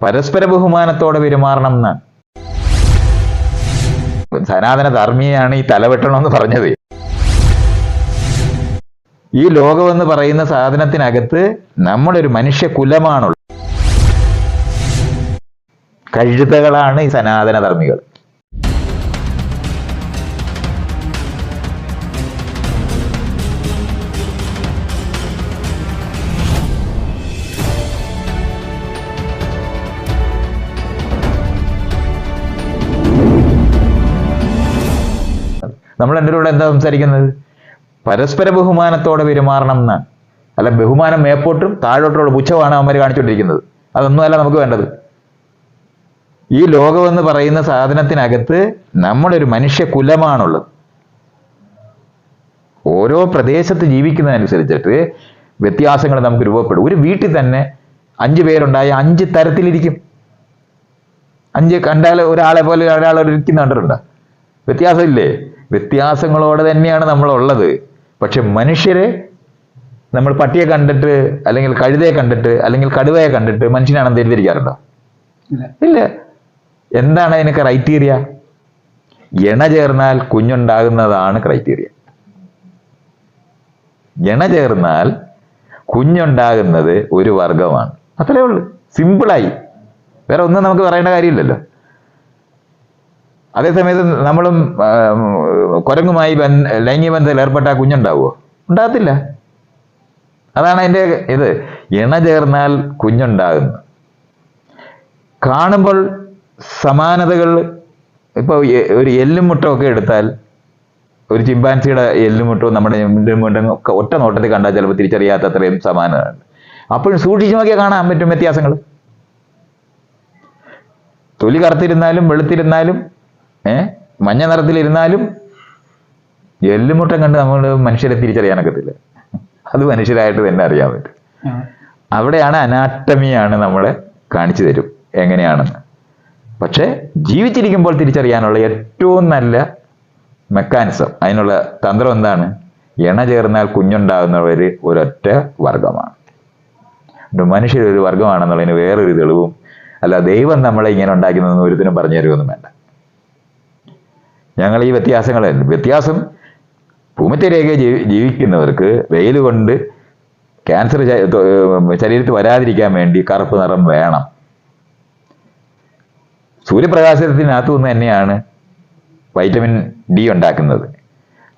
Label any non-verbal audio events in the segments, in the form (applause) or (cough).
പരസ്പര ബഹുമാനത്തോടെ പെരുമാറണം എന്നാണ് സനാതന ധർമ്മിയാണ് ഈ തലവെട്ടണമെന്ന് പറഞ്ഞത്. ഈ ലോകമെന്ന് പറയുന്ന സാധനത്തിനകത്ത് നമ്മളൊരു മനുഷ്യ കുലമാണുള്ളത് കഴുതകളാണ് ഈ സനാതന നമ്മൾ എന്റെ കൂടെ എന്താ സംസാരിക്കുന്നത്? പരസ്പര ബഹുമാനത്തോടെ പെരുമാറണം എന്നാണ്. അല്ല ബഹുമാനം മേപ്പോട്ടും താഴോട്ടുള്ള പുച്ഛമാണ് അവന്മാർ കാണിച്ചുകൊണ്ടിരിക്കുന്നത്. അതൊന്നുമല്ല നമുക്ക് വേണ്ടത്. ഈ ലോകമെന്ന് പറയുന്ന സാധനത്തിനകത്ത് നമ്മളൊരു മനുഷ്യ കുലമാണുള്ളത്. ഓരോ പ്രദേശത്ത് ജീവിക്കുന്നതനുസരിച്ചിട്ട് വ്യത്യാസങ്ങൾ നമുക്ക് രൂപപ്പെടും. ഒരു വീട്ടിൽ തന്നെ അഞ്ച് പേരുണ്ടായ അഞ്ച് തരത്തിലിരിക്കും. അഞ്ച് കണ്ടാൽ ഒരാളെ പോലെ ഒരാൾ ഇരിക്കുന്ന കണ്ടിട്ടുണ്ടോ? വ്യത്യാസമില്ലേ? വ്യത്യാസങ്ങളോടെ തന്നെയാണ് നമ്മളുള്ളത്. പക്ഷെ മനുഷ്യരെ നമ്മൾ പട്ടിയെ കണ്ടിട്ട് അല്ലെങ്കിൽ കഴുതയെ കണ്ടിട്ട് അല്ലെങ്കിൽ കടുവയെ കണ്ടിട്ട് മനുഷ്യനാണെന്ന് തെറ്റിദ്ധരിക്കാറുണ്ടോ? ഇല്ല. ഇല്ല. എന്താണ് അതിന് ക്രൈറ്റീരിയ എണ ചേർന്നാൽ കുഞ്ഞുണ്ടാകുന്നതാണ് ക്രൈറ്റീരിയ എണ ചേർന്നാൽ കുഞ്ഞുണ്ടാകുന്നത് ഒരു വർഗമാണ് അത്രേ ഉള്ളൂ. സിമ്പിളായി വേറെ ഒന്നും നമുക്ക് പറയേണ്ട കാര്യമില്ലല്ലോ. അതേസമയത്ത് നമ്മളും കുരങ്ങുമായി ലൈംഗിക ബന്ധത്തിൽ ഏർപ്പെട്ട കുഞ്ഞുണ്ടാവുമോ ഉണ്ടാകത്തില്ല. അതാണ് അതിന്റെ ഇത്. ഇണ ചേർന്നാൽ കുഞ്ഞുണ്ടാകുന്നു. കാണുമ്പോൾ സമാനതകൾ ഇപ്പോൾ ഒരു എല്ലും മുട്ടം ഒക്കെ എടുത്താൽ ഒരു ചിമ്പാൻസിയുടെ എല്ലും മുട്ടവും നമ്മുടെ എല്ലും മുട്ടും ഒക്കെ ഒറ്റ നോട്ടത്തിൽ കണ്ടാൽ ചിലപ്പോൾ തിരിച്ചറിയാത്ത അത്രയും സമാനതയുണ്ട് അപ്പോഴും സൂക്ഷിച്ചു നോക്കിയാൽ കാണാൻ പറ്റും വ്യത്യാസങ്ങൾ. തൊലി കറുത്തിരുന്നാലും വെളുത്തിരുന്നാലും ഏ? മഞ്ഞ നിറത്തിലിരുന്നാലും എല്ലുമുട്ടം കണ്ട് നമ്മൾ മനുഷ്യരെ തിരിച്ചറിയാനൊക്കത്തില്ല അത് മനുഷ്യരായിട്ട് തന്നെ അറിയാൻ പറ്റും. അവിടെയാണ് അനാട്ടമിയാണ് നമ്മളെ കാണിച്ചു തരും എങ്ങനെയാണെന്ന്. പക്ഷേ ജീവിച്ചിരിക്കുമ്പോൾ തിരിച്ചറിയാനുള്ള ഏറ്റവും നല്ല മെക്കാനിസം അതിനുള്ള തന്ത്രം എന്താണ്? ഇണ ചേർന്നാൽ കുഞ്ഞുണ്ടാകുന്നവർ ഒരൊറ്റ വർഗമാണ് മനുഷ്യരൊരു മനുഷ്യർ ഒരു വർഗമാണെന്നുള്ളതിന് വേറൊരു തെളിവും അല്ല ദൈവം നമ്മളെ ഇങ്ങനെ ഉണ്ടാക്കുന്നതെന്ന് ഒരുത്തിനും പറഞ്ഞു തരുമൊന്നും വേണ്ട. ഞങ്ങൾ ഈ വ്യത്യാസങ്ങൾ വ്യത്യാസം ഭൂമധ്യരേഖ ജീവി ജീവിക്കുന്നവർക്ക് വെയിൽ കൊണ്ട് ക്യാൻസർ ശരീരത്തിൽ വരാതിരിക്കാൻ വേണ്ടി കറുപ്പ് നിറം വേണം. സൂര്യപ്രകാശത്തിനകത്തു നിന്ന് തന്നെയാണ് വൈറ്റമിൻ ഡി ഉണ്ടാക്കുന്നത്.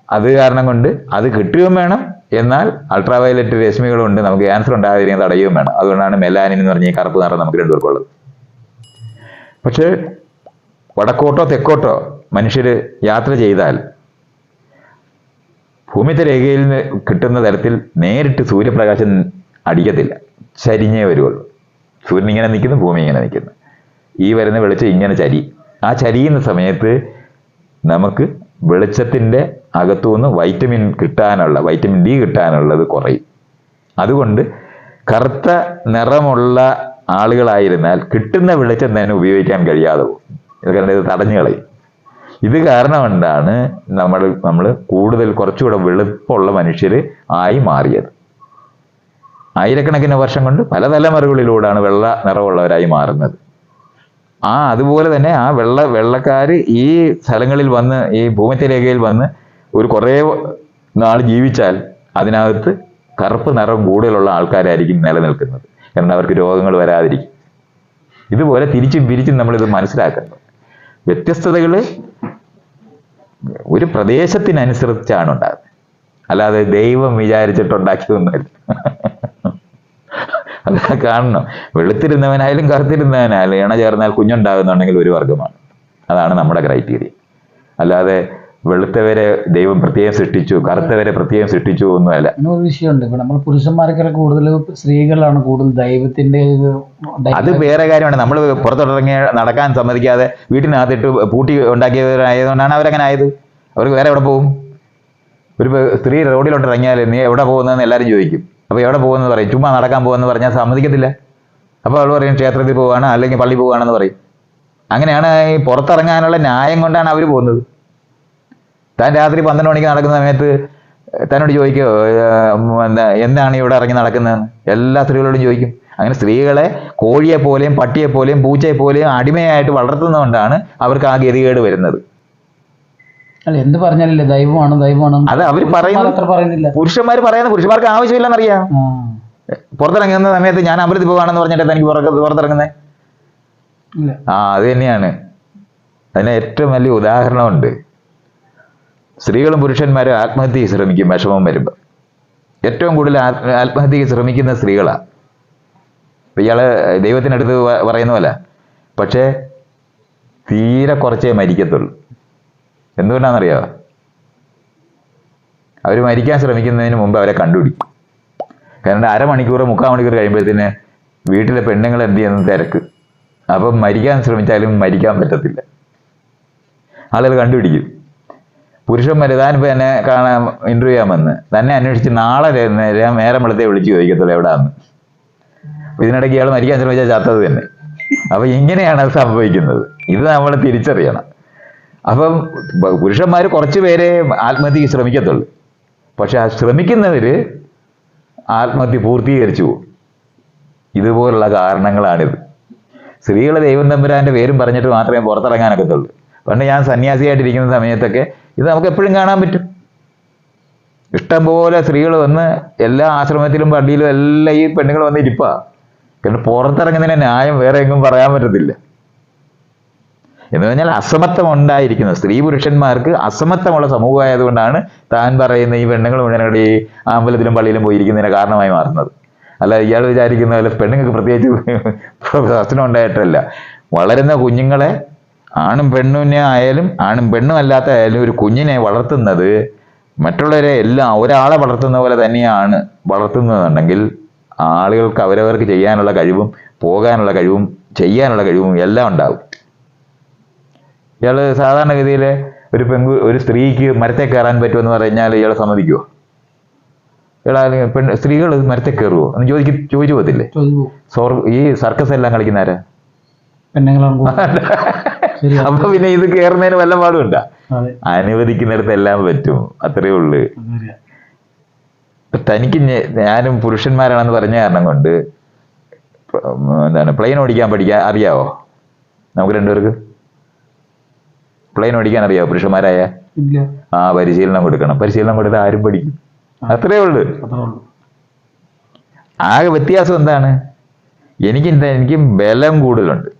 അത് കാരണം കൊണ്ട് അത് കിട്ടുകയും വേണം. എന്നാൽ അൾട്രാവയലറ്റ് രശ്മികൾ കൊണ്ട് നമുക്ക് ക്യാൻസർ ഉണ്ടാകാതിരിക്കാൻ തടയുകയും വേണം. അതുകൊണ്ടാണ് മെലാനിൻ എന്ന് പറഞ്ഞ ഈ കറുപ്പ് നിറം നമുക്ക് രണ്ടുപേർക്കുള്ളത് പക്ഷേ വടക്കോട്ടോ തെക്കോട്ടോ മനുഷ്യർ യാത്ര ചെയ്താൽ ഭൂമിത്തെ രേഖയിൽ നിന്ന് കിട്ടുന്ന തരത്തിൽ നേരിട്ട് സൂര്യപ്രകാശം അടിക്കത്തില്ല. ചരിഞ്ഞേ വരുള്ളൂ സൂര്യൻ ഇങ്ങനെ നിൽക്കുന്നു ഭൂമി ഇങ്ങനെ നിൽക്കുന്നു. ഈ വരുന്ന വെളിച്ചം ഇങ്ങനെ ചരി. ആ ചരിയുന്ന സമയത്ത് നമുക്ക് വെളിച്ചത്തിന്റെ അകത്തുനിന്ന് വൈറ്റമിൻ കിട്ടാനുള്ള വൈറ്റമിൻ ഡി കിട്ടാനുള്ളത് കുറയും. അതുകൊണ്ട് കറുത്ത നിറമുള്ള ആളുകളായിരുന്നാൽ കിട്ടുന്ന വെളിച്ചം തന്നെ ഉപയോഗിക്കാൻ കഴിയാതെ പോകും. ഇതൊക്കെ ഇത് തടഞ്ഞു കളയും. ഇത് കാരണം കൊണ്ടാണ് നമ്മൾ നമ്മൾ കൂടുതൽ കുറച്ചുകൂടെ വെളുപ്പമുള്ള മനുഷ്യർ ആയി മാറിയത്. ആയിരക്കണക്കിന് വർഷം കൊണ്ട് പല തലമുറകളിലൂടെയാണ് വെള്ള നിറമുള്ളവരായി മാറുന്നത്. ആ അതുപോലെ തന്നെ ആ വെള്ള വെള്ളക്കാർ ഈ സ്ഥലങ്ങളിൽ വന്ന് ഈ ഭൂമധ്യരേഖയിൽ വന്ന് ഒരു കുറേ നാൾ ജീവിച്ചാൽ അതിനകത്ത് കറുപ്പ് നിറം കൂടുതലുള്ള ആൾക്കാരായിരിക്കും നിലനിൽക്കുന്നത്. കാരണം അവർക്ക് രോഗങ്ങൾ വരാതിരിക്കും. ഇതുപോലെ തിരിച്ചും പിരിച്ചും നമ്മളിത് മനസ്സിലാക്കുന്നത് വ്യത്യസ്തതകൾ ഒരു പ്രദേശത്തിനനുസരിച്ചാണ് ഉണ്ടാകുന്നത് അല്ലാതെ ദൈവം വിചാരിച്ചിട്ടുണ്ടാക്കിയതൊന്നുമല്ല. അത് കാണണം. വെളുത്തിരുന്നവനായാലും കറുത്തിരുന്നവനായാലും ഇണ ചേർന്നാൽ കുഞ്ഞുണ്ടാകുന്നുണ്ടെങ്കിൽ ഒരു വർഗമാണ് അതാണ് നമ്മുടെ ക്രൈറ്റീരിയ അല്ലാതെ വെളുത്തവരെ ദൈവം പ്രത്യേകം സൃഷ്ടിച്ചു കറുത്തവരെ പ്രത്യേകം സൃഷ്ടിച്ചു ഒന്നുമല്ല ഒരു വിഷയമുണ്ട്. ഇപ്പൊ നമ്മൾ പുരുഷന്മാരെക്കാൾ കൂടുതൽ സ്ത്രീകളാണ് കൂടുതൽ ദൈവത്തിന്റെ അത് വേറെ കാര്യമാണ്. നമ്മൾ പുറത്തോട്ടിറങ്ങി നടക്കാൻ സമ്മതിക്കാതെ വീട്ടിനകത്തിട്ട് പൂട്ടി ഉണ്ടാക്കിയവരായതുകൊണ്ടാണ് അവരങ്ങനെ ആയത്. അവർക്ക് വേറെ എവിടെ പോകും ഒരു സ്ത്രീ റോഡിലോട്ട് ഇറങ്ങിയാൽ നീ എവിടെ പോകുന്നതെന്ന് എല്ലാവരും ചോദിക്കും. അപ്പോൾ എവിടെ പോകുന്നത് പറയും. ചുമ്മാ നടക്കാൻ പോകുമെന്ന് പറഞ്ഞാൽ സമ്മതിക്കത്തില്ല. അപ്പോൾ അവൾ പറയും ക്ഷേത്രത്തിൽ പോവാണ് അല്ലെങ്കിൽ പള്ളി പോവാണെന്ന് പറയും. അങ്ങനെയാണ് ഈ പുറത്തിറങ്ങാനുള്ള ന്യായം കൊണ്ടാണ് അവർ പോകുന്നത്. താൻ രാത്രി പന്ത്രണ്ട് മണിക്ക് നടക്കുന്ന സമയത്ത് തന്നോട് ചോദിക്കോ എന്താ എന്താണ് ഇവിടെ ഇറങ്ങി നടക്കുന്നതെന്ന് എല്ലാ സ്ത്രീകളോടും ചോദിക്കും. അങ്ങനെ സ്ത്രീകളെ കോഴിയെ പോലെയും പട്ടിയെ പോലെയും പൂച്ചയെ പോലെയും അടിമയായിട്ട് വളർത്തുന്നതുകൊണ്ടാണ് അവർക്ക് ആ ഗതികേട് വരുന്നത്. അല്ല എന്ത് പറഞ്ഞാലല്ലേ ദൈവമാണ് ദൈവമാണ്. അത് അവർ പറയുന്നില്ല. പുരുഷന്മാർ പറയുന്ന പുരുഷന്മാർക്ക് ആവശ്യമില്ലെന്നറിയാം. പുറത്തിറങ്ങുന്ന സമയത്ത് ഞാൻ അമൃതി പോവാണെന്ന് പറഞ്ഞിട്ട് എനിക്ക് പുറത്ത് പുറത്തിറങ്ങുന്നത് ആ അത് തന്നെയാണ്. അതിന് ഏറ്റവും വലിയ ഉദാഹരണമുണ്ട്. സ്ത്രീകളും പുരുഷന്മാരും ആത്മഹത്യയ്ക്ക് ശ്രമിക്കും വിഷമം വരുമ്പോൾ ഏറ്റവും കൂടുതൽ ആത്മഹത്യയ്ക്ക് ശ്രമിക്കുന്ന സ്ത്രീകളാണ് ഇപ്പം ഇയാൾ ദൈവത്തിനടുത്ത് പറയുന്നതല്ല പക്ഷേ തീരെ കുറച്ചേ മരിക്കത്തുള്ളൂ. എന്തുകൊണ്ടാണെന്നറിയാമോ അവർ മരിക്കാൻ ശ്രമിക്കുന്നതിന് മുമ്പ് അവരെ കണ്ടുപിടിക്കും. കാരണം അരമണിക്കൂർ മുക്കാൽ മണിക്കൂർ കഴിയുമ്പോഴത്തേന് വീട്ടിലെ പെണ്ണുങ്ങൾ എന്ത് ചെയ്യുന്ന? തിരക്ക്. അപ്പം മരിക്കാൻ ശ്രമിച്ചാലും മരിക്കാൻ പറ്റത്തില്ല. ആളുകൾ കണ്ടുപിടിക്കും. പുരുഷന്മാർ താനിപ്പോൾ എന്നെ കാണാൻ ഇന്റർവ്യൂ ചെയ്യാൻ വന്ന്. തന്നെ അന്വേഷിച്ച് നാളെ ഞാൻ നേരം നേരം വെളുത്തേ വിളിച്ച് ചോദിക്കത്തുള്ളൂ എവിടാന്ന്. അപ്പൊ ഇതിനിടയ്ക്ക് ഇയാൾ മരിക്കാൻ ശ്രമിച്ചാൽ ചത്തത് തന്നെ. അപ്പൊ ഇങ്ങനെയാണ് അത് സംഭവിക്കുന്നത്. ഇത് നമ്മൾ തിരിച്ചറിയണം. അപ്പം പുരുഷന്മാർ കുറച്ച് പേരെ ആത്മഹത്യക്ക് ശ്രമിക്കത്തുള്ളൂ. പക്ഷെ ആ ശ്രമിക്കുന്നവര് ആത്മഹത്യ പൂർത്തീകരിച്ചു പോകും. ഇതുപോലുള്ള കാരണങ്ങളാണിത്. സ്ത്രീകളെ ദൈവം തമ്പുരാന്റെ പേരും പറഞ്ഞിട്ട് മാത്രമേ പുറത്തിറങ്ങാനൊക്കത്തുള്ളൂ. പണ്ട് ഞാൻ സന്യാസിയായിട്ടിരിക്കുന്ന സമയത്തൊക്കെ ഇത് നമുക്ക് എപ്പോഴും കാണാൻ പറ്റും. ഇഷ്ടംപോലെ സ്ത്രീകൾ വന്ന് എല്ലാ ആശ്രമത്തിലും പള്ളിയിലും എല്ലാം ഈ പെണ്ണുങ്ങൾ വന്ന് ഇരിപ്പാ. കാരണം പുറത്തിറങ്ങുന്നതിന് ന്യായം വേറെ എങ്ങും പറയാൻ പറ്റത്തില്ല. എന്ന് പറഞ്ഞാൽ അസമത്വം ഉണ്ടായിരിക്കുന്നത് സ്ത്രീ പുരുഷന്മാർക്ക് അസമത്വമുള്ള സമൂഹമായതുകൊണ്ടാണ് താൻ പറയുന്ന ഈ പെണ്ണുങ്ങൾ മുഴുവനോട് ഈ അമ്പലത്തിലും പള്ളിയിലും പോയിരിക്കുന്നതിന് കാരണമായി മാറുന്നത്. അല്ല ഇയാൾ വിചാരിക്കുന്ന പോലെ പെണ്ണുങ്ങൾക്ക് പ്രത്യേകിച്ച് പ്രശ്നം ഉണ്ടായിട്ടല്ല. വളരുന്ന കുഞ്ഞുങ്ങളെ ആണും പെണ്ണിനെ ആയാലും ആണും പെണ്ണും അല്ലാത്ത ആയാലും ഒരു കുഞ്ഞിനെ വളർത്തുന്നത് മറ്റുള്ളവരെ എല്ലാം ഒരാളെ വളർത്തുന്ന പോലെ തന്നെയാണ് വളർത്തുന്നതെന്നുണ്ടെങ്കിൽ ആളുകൾക്ക് അവരവർക്ക് ചെയ്യാനുള്ള കഴിവും പോകാനുള്ള കഴിവും ചെയ്യാനുള്ള കഴിവും എല്ലാം ഉണ്ടാവും. ഇയാൾ സാധാരണഗതിയിൽ ഒരു പെങ്കു ഒരു സ്ത്രീക്ക് മരത്തെ കയറാൻ പറ്റുമെന്ന് പറഞ്ഞാൽ ഇയാളെ സമ്മതിക്കുമോ ഇയാൾ പെൺ സ്ത്രീകൾ മരത്തെ കയറുമോ എന്ന് ചോദിക്കും ചോദിച്ചു പോകത്തില്ലേ? സോർ ഈ സർക്കസ് എല്ലാം കളിക്കുന്നവരാ പെണ്ണുങ്ങളാണ് അപ്പൊ പിന്നെ ഇത് കയറുന്നതിന് വല്ല പാടുണ്ടാ അതെ. അനുവദിക്കുന്നിടത്ത് എല്ലാം പറ്റും. അത്രേ ഉള്ളു. തനിക്ക് ഞാനും പുരുഷന്മാരാണെന്ന് പറഞ്ഞ കാരണം കൊണ്ട് എന്താണ് പ്ലെയിൻ ഓടിക്കാൻ പഠിക്കാൻ അറിയാവോ? നമുക്ക് രണ്ടുപേർക്ക്? പ്ലെയിൻ ഓടിക്കാൻ അറിയാവോ? പുരുഷന്മാരായ? ആ പരിശീലനം കൊടുക്കണം. പരിശീലനം കൊടുത്താൽ ആരും പഠിക്കും. അത്രേ ഉള്ളു. ആകെ വ്യത്യാസം എന്താണ്? എനിക്ക് എനിക്ക് ബലം കൂടുതലുണ്ട്.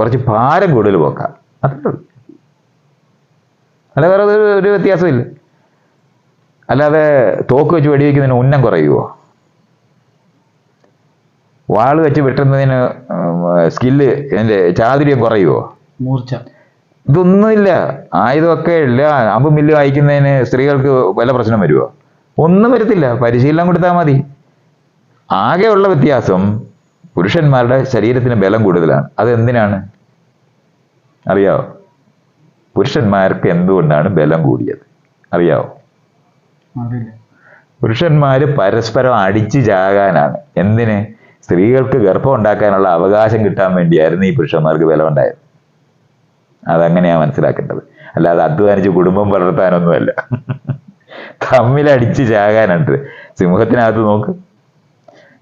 കുറച്ച് ഭാരം കൂടുതൽ പോക്കാം. അത്രേ അല്ല വേറെ ഒരു ഒരു വ്യത്യാസമില്ല. അല്ലാതെ തോക്ക് വെച്ച് വെടിവെക്കുന്നതിന് ഉന്നം കുറയുമോ വാൾ വെച്ച് വെട്ടുന്നതിന് സ്കില്ല് എന്റെ ചാതുര്യം കുറയുമോ മൂർച്ച. ഇതൊന്നുമില്ല. ആയുധമൊക്കെ ഇല്ല. അമ്പും മില്ലും അയക്കുന്നതിന് സ്ത്രീകൾക്ക് വല്ല പ്രശ്നം വരുമോ ഒന്നും വരത്തില്ല. പരിശീലനം കൊടുത്താൽ മതി. ആകെയുള്ള വ്യത്യാസം പുരുഷന്മാരുടെ ശരീരത്തിന് ബലം കൂടുതലാണ്. അതെന്തിനാണ്? അറിയാവോ? പുരുഷന്മാർക്ക് എന്തുകൊണ്ടാണ് ബലം കൂടിയത്? അറിയാവോ? പുരുഷന്മാർ പരസ്പരം അടിച്ചു ചാകാനാണ് എന്തിന്? സ്ത്രീകൾക്ക് ഗർഭം ഉണ്ടാക്കാനുള്ള അവകാശം കിട്ടാൻ വേണ്ടിയായിരുന്നു ഈ പുരുഷന്മാർക്ക് ബലം ഉണ്ടായത് അതങ്ങനെയാ മനസ്സിലാക്കേണ്ടത്. അല്ലാതെ അധ്വാനിച്ച് കുടുംബം വളർത്താനൊന്നുമല്ല. തമ്മിലടിച്ച് ചാകാനുണ്ട് സിംഹത്തിനകത്ത് നോക്ക്.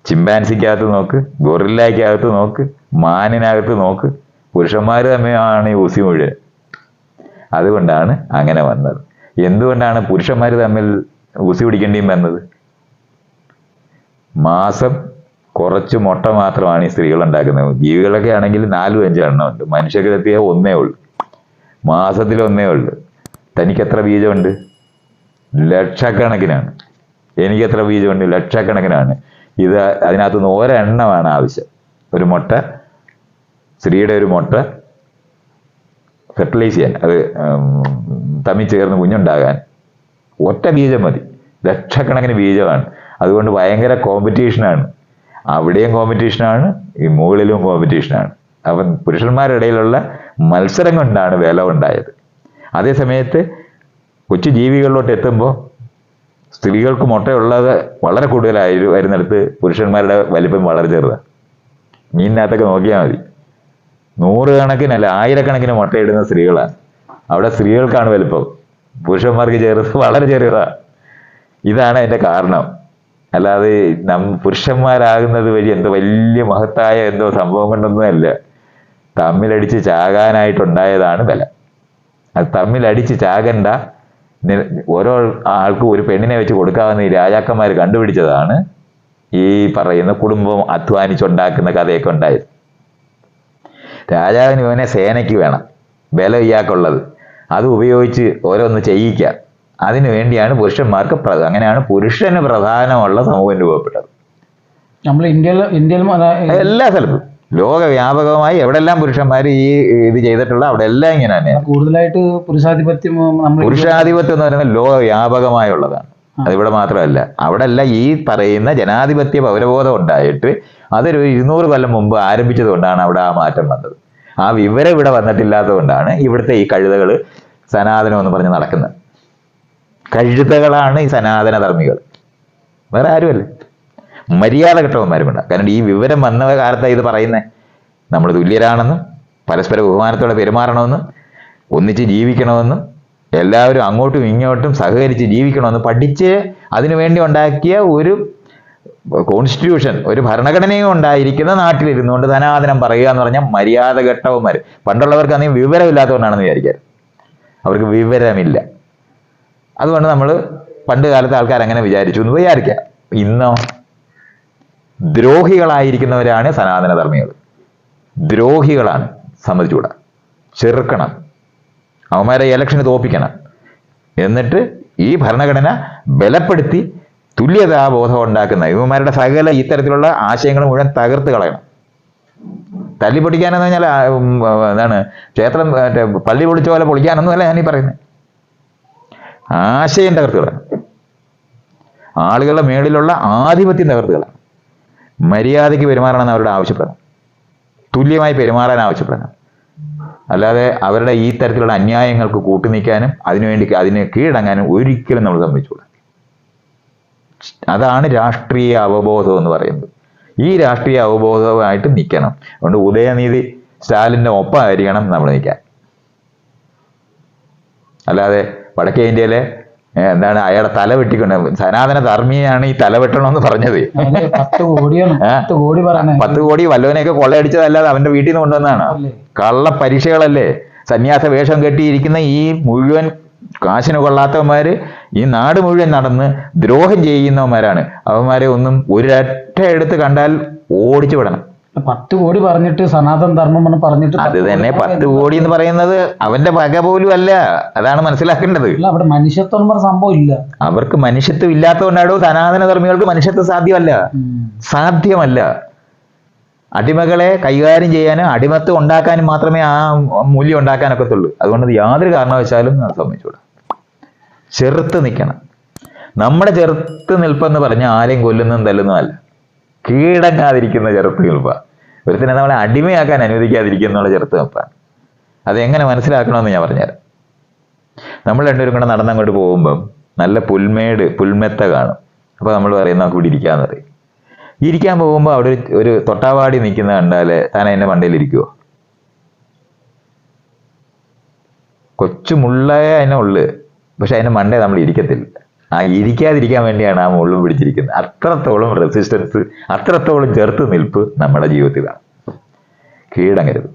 ചിമ്പാൻസിക്കകത്ത് നോക്ക് ഗൊറില്ലയ്ക്കകത്ത് നോക്ക് മാനിനകത്ത് നോക്ക്. പുരുഷന്മാർ തമ്മിലാണ് ഈ ഉസി മുഴുവൻ. അതുകൊണ്ടാണ് അങ്ങനെ വന്നത്. എന്തുകൊണ്ടാണ് പുരുഷന്മാർ തമ്മിൽ ഊസി പിടിക്കേണ്ടിയും വന്നത്? മാസം കുറച്ച് മുട്ട മാത്രമാണ് ഈ സ്ത്രീകൾ ഉണ്ടാക്കുന്നത്. ജീവികളൊക്കെ ആണെങ്കിൽ നാലും അഞ്ചും എണ്ണം ഉണ്ട്. മനുഷ്യരെത്തിയ ഒന്നേ ഉള്ളൂ. മാസത്തിൽ ഒന്നേ ഉള്ളൂ. തനിക്ക് എത്ര ബീജമുണ്ട്? ലക്ഷക്കണക്കിനാണ്. എനിക്ക് എത്ര ബീജമുണ്ട്? ലക്ഷക്കണക്കിനാണ്. ഇത് അതിനകത്ത് നിന്ന് ഒരെണ്ണമാണ് ആവശ്യം. ഒരു മുട്ട സ്ത്രീയുടെ ഒരു മുട്ട ഫെർട്ടിലൈസ് ചെയ്യാൻ അത് തമ്മിൽ ചേർന്ന് കുഞ്ഞുണ്ടാകാൻ ഒറ്റ ബീജം മതി. ലക്ഷക്കണക്കിന് ബീജമാണ്. അതുകൊണ്ട് ഭയങ്കര കോമ്പറ്റീഷനാണ് അവിടെയും കോമ്പറ്റീഷനാണ് ഈ മുകളിലും കോമ്പറ്റീഷനാണ് അപ്പം പുരുഷന്മാരുടെ ഇടയിലുള്ള മത്സരം കൊണ്ടാണ് വില ഉണ്ടായത്. അതേസമയത്ത് കൊച്ചു ജീവികളിലോട്ട് എത്തുമ്പോൾ സ്ത്രീകൾക്ക് മുട്ടയുള്ളത് വളരെ കൂടുതലായി വരുന്നിടത്ത് പുരുഷന്മാരുടെ വലിപ്പം വളരെ ചെറുതാണ്. മീനിനകത്തൊക്കെ നോക്കിയാൽ മതി. നൂറുകണക്കിനല്ല ആയിരക്കണക്കിന് മുട്ടയിടുന്ന സ്ത്രീകളാണ്. അവിടെ സ്ത്രീകൾക്കാണ് വലിപ്പം. പുരുഷന്മാർക്ക് ചെറുത് (laughs) വളരെ ചെറിയതാണ് ഇതാണ് അതിന്റെ കാരണം. അല്ലാതെ നം പുരുഷന്മാരാകുന്നത് വഴി എന്തോ വലിയ മഹത്തായ എന്തോ സംഭവം കൊണ്ടൊന്നുമല്ല തമ്മിലടിച്ച് ചാകാനായിട്ടുണ്ടായതാണ് ബലം. അത് തമ്മിലടിച്ച് ചാകണ്ട ഓരോ ആൾക്കും ഒരു പെണ്ണിനെ വെച്ച് കൊടുക്കാവുന്ന ഈ രാജാക്കന്മാർ കണ്ടുപിടിച്ചതാണ് ഈ പറയുന്ന കുടുംബം അധ്വാനിച്ചുണ്ടാക്കുന്ന കഥയൊക്കെ ഉണ്ടായത്. രാജാവിന് ഇവനെ സേനയ്ക്ക് വേണം ബലം ഇയാൾക്കുള്ളത്. അത് ഉപയോഗിച്ച് ഓരോന്ന് ചെയ്യിക്കുക അതിനു വേണ്ടിയാണ് പുരുഷന്മാർക്ക് പ്ര- അങ്ങനെയാണ് പുരുഷന് പ്രധാനമുള്ള സമൂഹം രൂപപ്പെട്ടത്. നമ്മൾ ഇന്ത്യയിൽ ഇന്ത്യയിൽ എല്ലാ സ്ഥലത്തും. ലോകവ്യാപകമായി എവിടെല്ലാം പുരുഷന്മാർ ഈ ഇത് ചെയ്തിട്ടുള്ള അവിടെ എല്ലാം ഇങ്ങനെ തന്നെയാണ് കൂടുതലായിട്ട് പുരുഷാധിപത്യം പുരുഷാധിപത്യം എന്ന് പറയുന്നത് ലോകവ്യാപകമായുള്ളതാണ്. അതിവിടെ മാത്രമല്ല അവിടെ എല്ലാം ഈ പറയുന്ന ജനാധിപത്യ പൗരബോധം ഉണ്ടായിട്ട് അതൊരു ഇരുന്നൂറ് കൊല്ലം മുമ്പ് ആരംഭിച്ചത് കൊണ്ടാണ് അവിടെ ആ മാറ്റം വന്നത്. ആ വിവരം ഇവിടെ വന്നിട്ടില്ലാത്തത് കൊണ്ടാണ് ഇവിടുത്തെ ഈ കഴുതകൾ സനാതനം എന്ന് പറഞ്ഞ് നടക്കുന്നത്. കഴുതകളാണ് ഈ സനാതന ധർമ്മികൾ വേറെ ആരുമല്ല. മര്യാദ കെട്ടവന്മാരുമുണ്ട്. കാരണം ഈ വിവരം വന്ന കാലത്താണ് ഇത് പറയുന്നത് നമ്മൾ തുല്യരാണെന്നും പരസ്പര ബഹുമാനത്തോടെ പെരുമാറണമെന്നും ഒന്നിച്ച് ജീവിക്കണമെന്നും എല്ലാവരും അങ്ങോട്ടും ഇങ്ങോട്ടും സഹകരിച്ച് ജീവിക്കണമെന്ന് പഠിച്ച് അതിനുവേണ്ടി ഉണ്ടാക്കിയ ഒരു കോൺസ്റ്റിറ്റ്യൂഷൻ ഒരു ഭരണഘടനയും ഉണ്ടായിരിക്കുന്ന നാട്ടിലിരുന്നുകൊണ്ട് ധനാദനം പറയുക എന്ന് പറഞ്ഞാൽ മര്യാദ ഘട്ടവന്മാർ പണ്ടുള്ളവർക്ക് അധികം വിവരമില്ലാത്തതുകൊണ്ടാണെന്ന് വിചാരിക്കാറ് അവർക്ക് വിവരമില്ല. അതുകൊണ്ട് നമ്മൾ പണ്ട് കാലത്ത് ആൾക്കാർ അങ്ങനെ വിചാരിച്ചു എന്ന് വിചാരിക്കാം. ഇന്നോ ദ്രോഹികളായിരിക്കുന്നവരാണ് സനാതനധർമ്മികൾ. ദ്രോഹികളാണ് സമ്മതിച്ചുകൂടാ. ചെറുക്കണം. അവന്മാരെ ഇലക്ഷന് തോപ്പിക്കണം. എന്നിട്ട് ഈ ഭരണഘടന ബലപ്പെടുത്തി തുല്യതാബോധം ഉണ്ടാക്കുന്ന ഇവന്മാരുടെ സകല ഇത്തരത്തിലുള്ള ആശയങ്ങൾ മുഴുവൻ തകർത്ത് കളയണം. തല്ലി പൊട്ടിക്കാനെന്ന് പറഞ്ഞാൽ എന്താണ് ക്ഷേത്രം മറ്റേ പള്ളി പൊളിച്ച പോലെ പൊളിക്കാനൊന്നുമല്ല ഞാനീ പറയുന്നത് ആശയം തകർത്ത് കളയണം. ആളുകളുടെ മേളിലുള്ള ആധിപത്യം തകർത്ത് കളയണം. മര്യാദയ്ക്ക് പെരുമാറണമെന്ന് അവരോട് ആവശ്യപ്പെടണം. തുല്യമായി പെരുമാറാൻ ആവശ്യപ്പെടണം. അല്ലാതെ അവരുടെ ഈ തരത്തിലുള്ള അന്യായങ്ങൾക്ക് കൂട്ടുനിൽക്കാനും അതിനുവേണ്ടി അതിന് കീഴടങ്ങാനും ഒരിക്കലും നമ്മൾ സമ്മതിച്ചുകൂടാ. അതാണ് രാഷ്ട്രീയ അവബോധം എന്ന് പറയുന്നത്. ഈ രാഷ്ട്രീയ അവബോധമായിട്ട് നിൽക്കണം. അതുകൊണ്ട് ഉദയനീതി സ്റ്റാലിന്റെ ഒപ്പമായിരിക്കണം നമ്മൾ നിൽക്കാൻ. അല്ലാതെ വടക്കേ ഇന്ത്യയിലെ എന്താണ്? അയാളെ തല വെട്ടിക്കൊണ്ട്. സനാതന ധർമ്മിയാണ് ഈ തല വെട്ടണമെന്ന് പറഞ്ഞത്. പത്ത് കോടി വല്ലവനെയൊക്കെ കൊള്ളയടിച്ചതല്ലാതെ അവന്റെ വീട്ടിൽ നിന്ന് കൊണ്ടുവന്നാണ്? കള്ള പരീക്ഷകളല്ലേ? സന്യാസ വേഷം കെട്ടിയിരിക്കുന്ന ഈ മുഴുവൻ കാശിന് കൊള്ളാത്തവന്മാര് ഈ നാട് മുഴുവൻ നടന്ന് ദ്രോഹം ചെയ്യുന്നവന്മാരാണ്. അവന്മാരെ ഒന്നും ഒരൊറ്റ എടുത്ത് കണ്ടാൽ ഓടിച്ചു വിടണം. പത്ത് കോടി പറഞ്ഞിട്ട് സനാതൻ ധർമ്മം പറഞ്ഞിട്ട് അത് തന്നെ പത്ത് കോടി എന്ന് പറയുന്നത് അവന്റെ വക പോലും അല്ല. അതാണ് മനസ്സിലാക്കേണ്ടത്. അവിടെ മനുഷ്യത്വം പറഞ്ഞ സംഭവം ഇല്ല. അവർക്ക് മനുഷ്യത്വം ഇല്ലാത്തതുകൊണ്ടാണോ സനാതന ധർമ്മികൾക്ക് മനുഷ്യത്വം സാധ്യമല്ല? സാധ്യമല്ല. അടിമകളെ കൈകാര്യം ചെയ്യാനും അടിമത്വം ഉണ്ടാക്കാനും മാത്രമേ ആ മൂല്യം ഉണ്ടാക്കാനൊക്കത്തുള്ളൂ. അതുകൊണ്ട് യാതൊരു കാരണവശാലും ഞാൻ സമ്മതിച്ചൂടാ ചെറുത്ത് നിൽക്കണം. നമ്മുടെ ചെറുത്ത് നിൽപ്പെന്ന് പറഞ്ഞാൽ ആരെയും കൊല്ലുന്നതും തല്ലുന്നതല്ല കീഴടങ്ങാതിരിക്കുന്ന ചെറുത്ത് നിൽപ്പ ഒരുത്തിനെ നമ്മളെ അടിമയാക്കാൻ അനുവദിക്കാതിരിക്കുന്നുള്ള ചെറുത്ത് നിൽപ്പാണ് അതെങ്ങനെ മനസ്സിലാക്കണമെന്ന് ഞാൻ പറഞ്ഞുതരാം. നമ്മൾ രണ്ടുപേരും കൂടെ നടന്നങ്ങോട്ട് പോകുമ്പം നല്ല പുൽമേട് പുൽമെത്ത കാണും. അപ്പോൾ നമ്മൾ പറയും നമുക്ക് ഇവിടെ ഇരിക്കാന്ന് പറയും. ഇരിക്കാൻ പോകുമ്പോൾ അവിടെ ഒരു- തൊട്ടാവാടി നിൽക്കുന്ന കണ്ടാൽ താൻ അതിന്റെ മണ്ടയിൽ ഇരിക്കുവോ? കൊച്ചു മുള്ളേ അതിനെ ഉള്ളു. പക്ഷെ അതിന്റെ മണ്ടേ നമ്മൾ ഇരിക്കത്തില്ല. ആ ഇരിക്കാതിരിക്കാൻ വേണ്ടിയാണ് ആ മുള്ളും പിടിച്ചിരിക്കുന്നത്. അത്രത്തോളം റെസിസ്റ്റൻസ് അത്രത്തോളം ചെറുത്ത് നിൽപ്പ് നമ്മുടെ ജീവിതത്തിലാണ്. കീഴടങ്ങരുത്.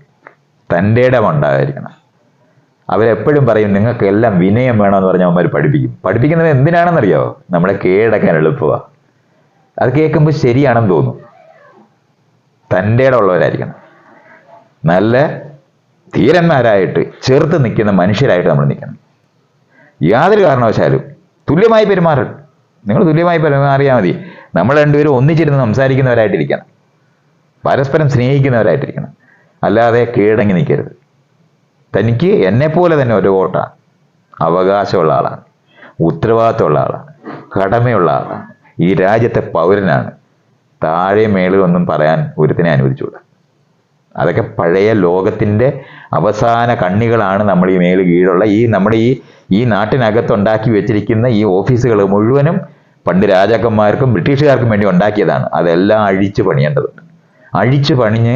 തന്റെ ഇടം ഉണ്ടായിരിക്കണം അവരെപ്പോഴും പറയും നിങ്ങൾക്ക് എല്ലാം വിനയം വേണമെന്ന് പറഞ്ഞാൽ അവന്മാർ പഠിപ്പിക്കും. പഠിപ്പിക്കുന്നത് എന്തിനാണെന്നറിയാവോ നമ്മളെ കീഴടക്കാൻ എളുപ്പമാണ് അത് കേൾക്കുമ്പോൾ ശരിയാണെന്ന് തോന്നും. തന്റെ ഉള്ളവരായിരിക്കണം നല്ല ധീരന്മാരായിട്ട് ചേർത്ത് നിൽക്കുന്ന മനുഷ്യരായിട്ട് നമ്മൾ നിൽക്കണം. യാതൊരു കാരണവശാലും തുല്യമായി പെരുമാറണം നിങ്ങൾ തുല്യമായി പെരുമാറിയാൽ മതി. നമ്മൾ രണ്ടുപേരും ഒന്നിച്ചിരുന്ന് സംസാരിക്കുന്നവരായിട്ടിരിക്കണം. പരസ്പരം സ്നേഹിക്കുന്നവരായിട്ടിരിക്കണം. അല്ലാതെ കീഴടങ്ങി നിൽക്കരുത്. തനിക്ക് എന്നെപ്പോലെ തന്നെ ഒരു വോട്ടാണ് അവകാശമുള്ള ആളാണ്. ഉത്തരവാദിത്തമുള്ള ആളാണ്. കടമയുള്ള ആളാണ്. ഈ രാജ്യത്തെ പൗരനാണ്. താഴെ മേളിൽ പറയാൻ ഒരുത്തിനെ അനുവദിച്ചുകൂടാ. അതൊക്കെ പഴയ ലോകത്തിന്റെ അവസാന കണ്ണികളാണ് നമ്മൾ ഈ മേൽ കീഴുള്ള ഈ നമ്മുടെ ഈ ഈ നാട്ടിനകത്ത് ഉണ്ടാക്കി വെച്ചിരിക്കുന്ന ഈ ഓഫീസുകൾ മുഴുവനും പണ്ട് രാജാക്കന്മാർക്കും ബ്രിട്ടീഷുകാർക്കും വേണ്ടി ഉണ്ടാക്കിയതാണ്. അതെല്ലാം അഴിച്ചു പണിയേണ്ടതുണ്ട് അഴിച്ചു പണിഞ്ഞ്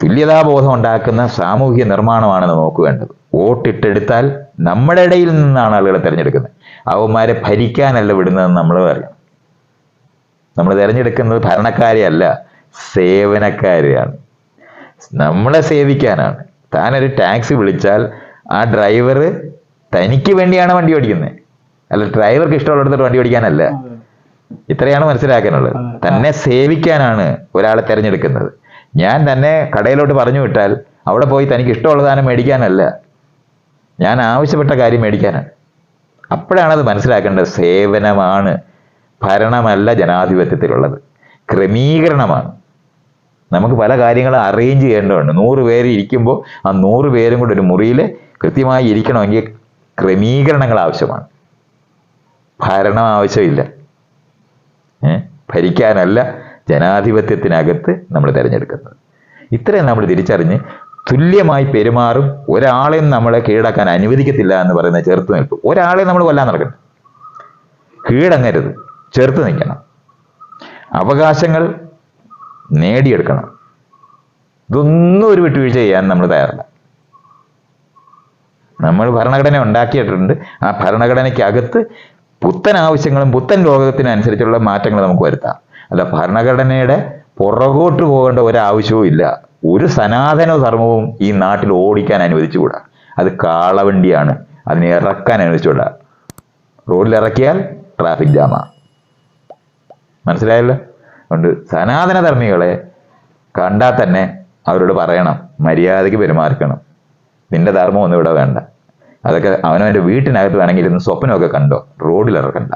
തുല്യതാബോധം ഉണ്ടാക്കുന്ന സാമൂഹിക നിർമ്മാണമാണ് നമുക്ക് വേണ്ടത് വോട്ടിട്ടെടുത്താൽ നമ്മുടെ ഇടയിൽ നിന്നാണ് ആളുകളെ തിരഞ്ഞെടുക്കുന്നത്. അവന്മാരെ ഭരിക്കാനല്ല വിടുന്നതെന്ന് നമ്മൾ പറയണം നമ്മൾ തിരഞ്ഞെടുക്കുന്നത് ഭരണക്കാരെയല്ല സേവനക്കാരെയാണ്. നമ്മളെ സേവിക്കാനാണ്. താനൊരു ടാക്സി വിളിച്ചാൽ ആ ഡ്രൈവർ തനിക്ക് വേണ്ടിയാണ് വണ്ടി ഓടിക്കുന്നത്. അല്ല ഡ്രൈവർക്ക് ഇഷ്ടമുള്ളിടത്തോട്ട് വണ്ടി ഓടിക്കാനല്ല. ഇത്രയാണ് മനസ്സിലാക്കാനുള്ളത്. തന്നെ സേവിക്കാനാണ് ഒരാളെ തിരഞ്ഞെടുക്കുന്നത്. ഞാൻ തന്നെ കടയിലോട്ട് പറഞ്ഞു വിട്ടാൽ അവിടെ പോയി തനിക്ക് ഇഷ്ടമുള്ള സാധനം മേടിക്കാനല്ല. ഞാൻ ആവശ്യപ്പെട്ട കാര്യം മേടിക്കാനാണ്. അപ്പോഴാണ് അത് മനസ്സിലാക്കേണ്ടത് സേവനമാണ്. ഭരണമല്ല ജനാധിപത്യത്തിലുള്ളത്. ക്രമീകരണമാണ്. നമുക്ക് പല കാര്യങ്ങളും അറേഞ്ച് ചെയ്യേണ്ടതുണ്ട്. നൂറ് പേര് ഇരിക്കുമ്പോൾ ആ നൂറ് പേരും കൂടെ ഒരു മുറിയിൽ കൃത്യമായി ഇരിക്കണമെങ്കിൽ ക്രമീകരണങ്ങൾ ആവശ്യമാണ്. ഭരണം ആവശ്യമില്ല? ഭരിക്കാനല്ല ജനാധിപത്യത്തിനകത്ത് നമ്മൾ തിരഞ്ഞെടുക്കുന്നത്. ഇത്രയും നമ്മൾ തിരിച്ചറിഞ്ഞ് തുല്യമായി പെരുമാറും. ഒരാളെയും നമ്മളെ കീഴടക്കാൻ അനുവദിക്കത്തില്ല എന്ന് പറയുന്ന ചെറുത്ത് നിൽപ്പ്. ഒരാളെ നമ്മൾ കൊല്ലാൻ നടക്കണം കീഴടങ്ങരുത്. ചെറുത്ത് നിൽക്കണം. അവകാശങ്ങൾ നേടിയെടുക്കണം. ഇതൊന്നും ഒരു വിട്ടുവീഴ്ച ചെയ്യാൻ നമ്മൾ തയ്യാറല്ല. നമ്മൾ ഭരണഘടന ഉണ്ടാക്കിയിട്ടുണ്ട്. ആ ഭരണഘടനയ്ക്കകത്ത് പുത്തൻ ആവശ്യങ്ങളും പുത്തൻ ലോകത്തിനനുസരിച്ചുള്ള മാറ്റങ്ങൾ നമുക്ക് വരുത്താം. അല്ല ഭരണഘടനയുടെ പുറകോട്ട് പോകേണ്ട ഒരാവശ്യവും ഇല്ല. ഒരു സനാതന ധർമ്മവും ഈ നാട്ടിൽ ഓടിക്കാൻ അനുവദിച്ചുകൂടാ. അത് കാളവണ്ടിയാണ്. അതിനെ ഇറക്കാൻ അനുവദിച്ചുകൂടാ. റോഡിൽ ഇറക്കിയാൽ ട്രാഫിക് ജാമാ. മനസ്സിലായല്ലോ? അതുകൊണ്ട് സനാതന ധർമ്മികളെ കണ്ടാൽ തന്നെ അവരോട് പറയണം മര്യാദയ്ക്ക് പെരുമാറിക്കണം. നിന്റെ ധർമ്മം ഒന്നും ഇവിടെ വേണ്ട. അതൊക്കെ അവനവന്റെ വീട്ടിനകത്ത് വേണമെങ്കിൽ ഇരുന്ന് സ്വപ്നമൊക്കെ കണ്ടോ? റോഡിൽ ഇറക്കണ്ട